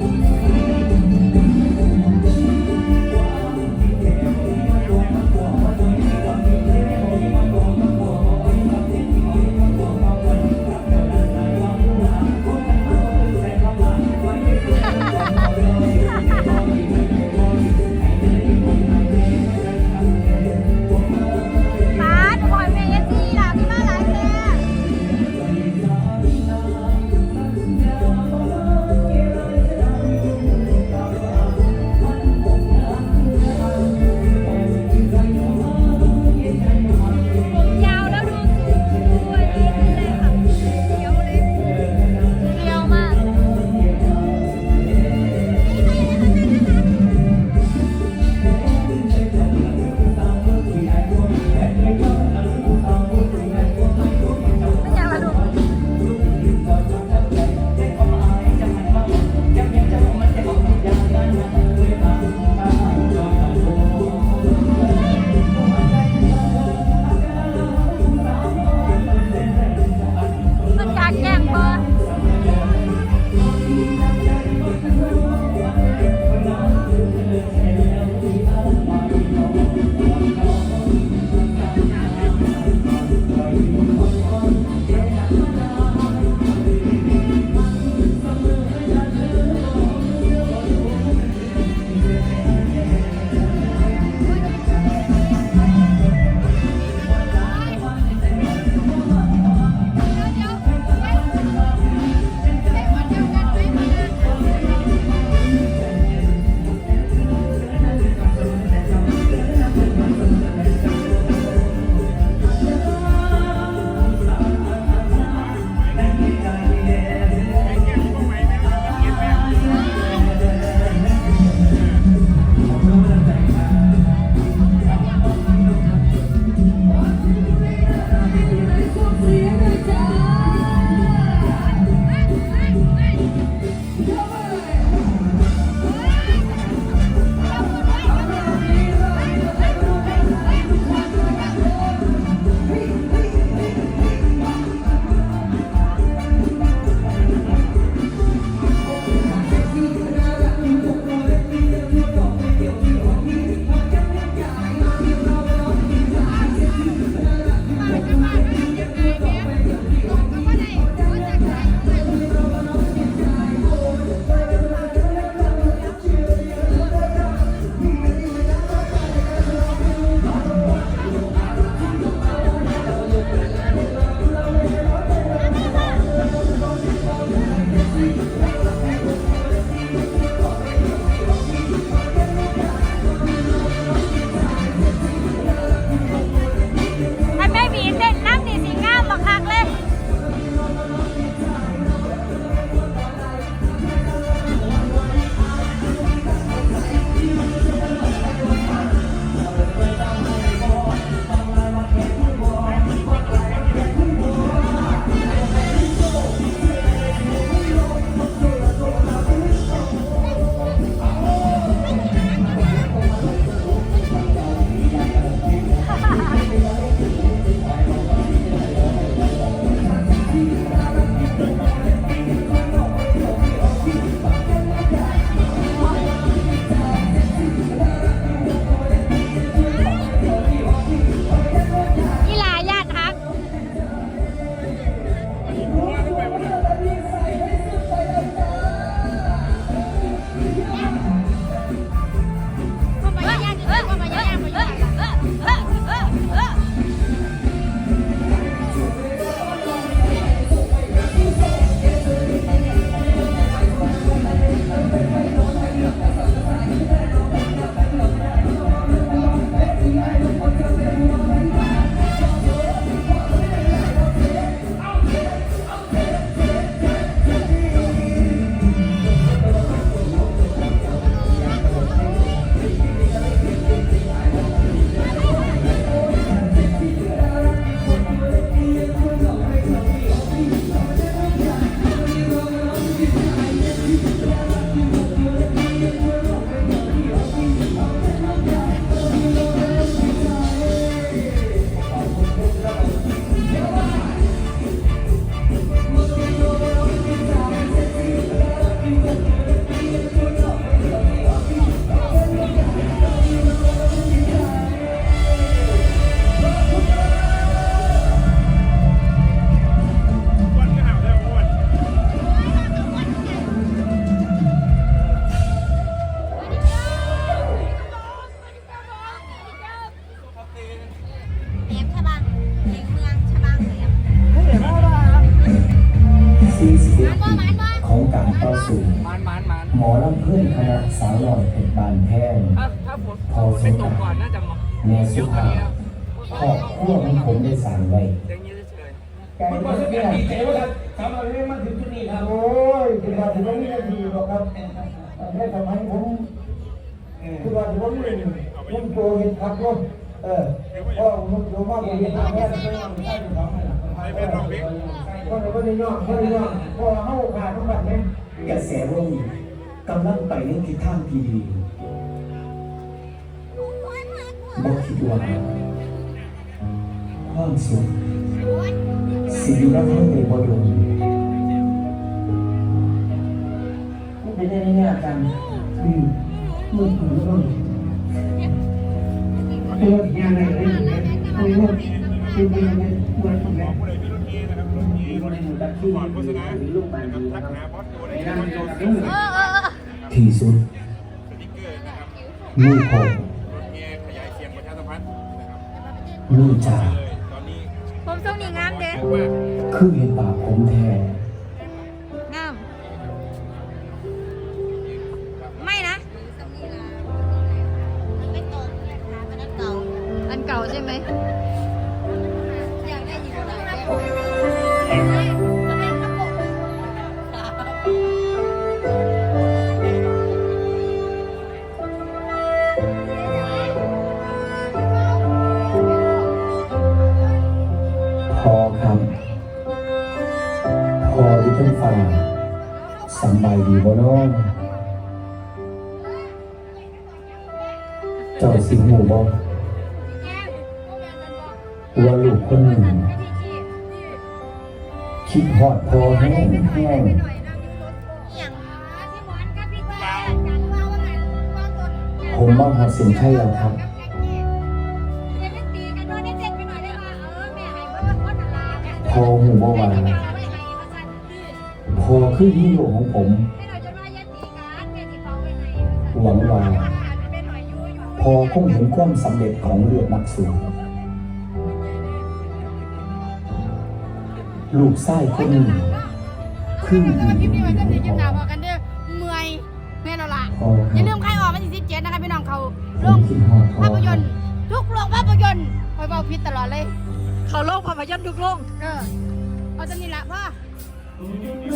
ป อลำเพื่อนคณะสาวหน่อยเพชรบานแพงถ้าถ้าฝนพอสไม่มตกก่อนน่าจะมาแม่เยสุอะกว่าภาพนี้นะครอบครัวของผมได้สั่งไว้อย่างนี้เฉยมันก็จะเป็นดีใจว่าครับสำหรับเรื่องมันถึงจุดนี้ครับโอ้ยคือว่าถึงไม่ได้ดีหรอกครับได้ทำไมผมคือว่าผมเล่นผมโกเห็นขับรถเออพ่อผมโยมากผมเห็นทางแม่ไม่ยอมใช่ของ มันก็เลยไม่ได้ยอมไม่ได้ยอมเพระว่าเขาขาดทั้งหมดเนี่ยกระแสลกกำลังไปในทิศทางที่ดีบอกคิดว่าความสุขสิ่งที่เราทำในบริบทมันเป็นยังไงกันอืมมือถือต้องเตัวยังไงเลยตัวว่าเป็นยังไงตัวทำไงก่อนโฆษณานะครับทักหาบอสโจได้ที่บอสโจสูงที่สุดติ๊กเกอร์นะครับมือผมรถเมียขยายเสียงประชาสัมพันธ์นะครับมือจ่าเลยตอนนี้ผมทรงนี้งามเด้เยอะมากคือเห็นปากผมแท้ ที่ต้นฟ้าสำบายดีบ่น้องเจ้าสิงหูบ่ว่าลูกคนหนึ่งคิดฮอดพอแห้งแห้งผมมาหอดสินใช่แล้วครับพอหูบ่วา อคือฮีโร่ของผมหวังว่าพอคงเห็นความสำเร็จของเลือดนักสู้ลูกไส้คนหนึ่งคืออีกคลิปนี้ไว้จะมีคลิปหน้าพพอกันเด้อเมื่อยแม่นแล้วล่ะอคอย่าลืรับมใครออกมาที่17นะคะพี่น้องเขาผลมงคิดฮอดพอภาพยนตร์ทุกโรงภาพยนตร์คอยเบาพิษตลอดเลย เขาโลกภาพยนตร์ทุกโลกเออเอาจะนี่ละพ่อ